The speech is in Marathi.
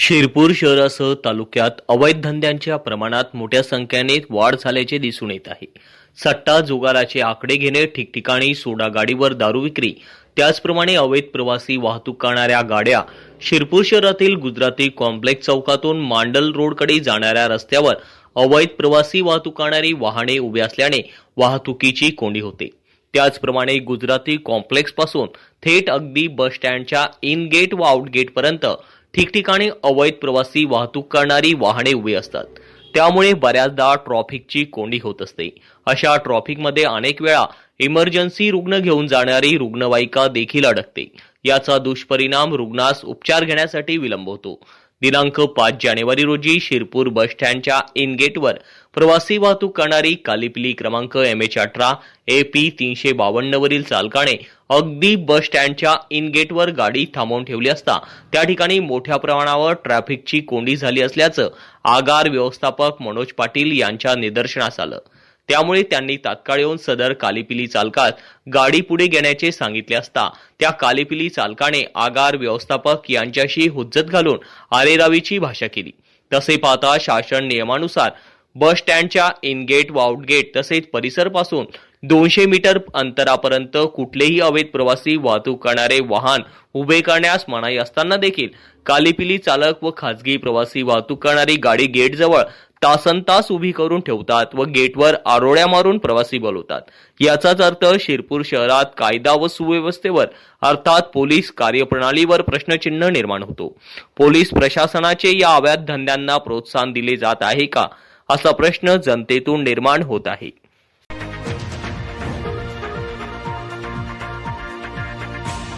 शिरपूर शहरासह तालुक्यात अवैध धंद्यांच्या प्रमाणात मोठ्या संख्येने वाढ झाल्याचे दिसून येत आहे. सट्टा जुगाराचे आकडे घेणे ठिकठिकाणी सोडा गाडीवर दारू विक्री त्याचप्रमाणे अवैध प्रवासी वाहतूक करणाऱ्या गाड्या शिरपूर शहरातील गुजराती कॉम्प्लेक्स चौकातून मांडल रोडकडे जाणाऱ्या रस्त्यावर अवैध प्रवासी वाहतूक करणारी वाहने उभी असल्याने वाहतुकीची कोंडी होते. त्याचप्रमाणे गुजराती कॉम्प्लेक्सपासून थेट अगदी बस स्टँडच्या इन गेट व आउट गेट पर्यंत ठिकठिकाणी अवैध प्रवासी वाहतूक करणारी वाहने उभी असतात. त्यामुळे बऱ्याचदा ट्रॉफिकची कोंडी होत असते. अशा ट्रॉफिकमध्ये अनेक वेळा इमर्जन्सी रुग्ण घेऊन जाणारी रुग्णवाहिका देखील अडकते. याचा दुष्परिणाम रुग्णास उपचार घेण्यासाठी विलंब होतो. दिनांक पाच जानेवारी रोजी शिरपूर बस स्टँडच्या इन गेटवर प्रवासी वाहतूक करणारी कालीपिली क्रमांक एम एच अठरा ए पी तीनशे बावन्नवरील चालकाने अगदी बस स्टँडच्या इन गेटवर गाडी थांबवून ठेवली असता त्या ठिकाणी मोठ्या प्रमाणावर ट्रॅफिकची कोंडी झाली असल्याचं आगार व्यवस्थापक मनोज पाटील यांच्या निदर्शनास आलं. त्यामुळे त्यांनी तात्काळ येऊन सदर कालीपिली चालकास गाडी पुढे घेण्याचे सांगितले असता त्या कालीपिली चालकाने आगार व्यवस्थापक यांच्याशी हुज्जत घालून आरेरावीची भाषा केली. तसे पाहता शासन नियमानुसार बस स्टँडच्या इन गेट व आउटगेट तसेच परिसरपासून दोनशे मीटर अंतरापर्यंत कुठलेही अवैध प्रवासी वाहतूक करणारे वाहन उभे करण्यास मनाई असताना देखील कालीपिली चालक व खासगी प्रवासी वाहतूक करणारी गाडी गेटजवळ तासन तास उभी करून ठेवतात व गेटवर आरोळ्या मारून प्रवासी बोलवतात. याचाच अर्थ शिरपूर शहरात कायदा व सुव्यवस्थेवर अर्थात पोलीस कार्यप्रणालीवर प्रश्नचिन्ह निर्माण होतो. पोलीस प्रशासनाचे या अवैध धंद्यांना प्रोत्साहन दिले जात आहे का? असा प्रश्न जनतेतून निर्माण होत आहे.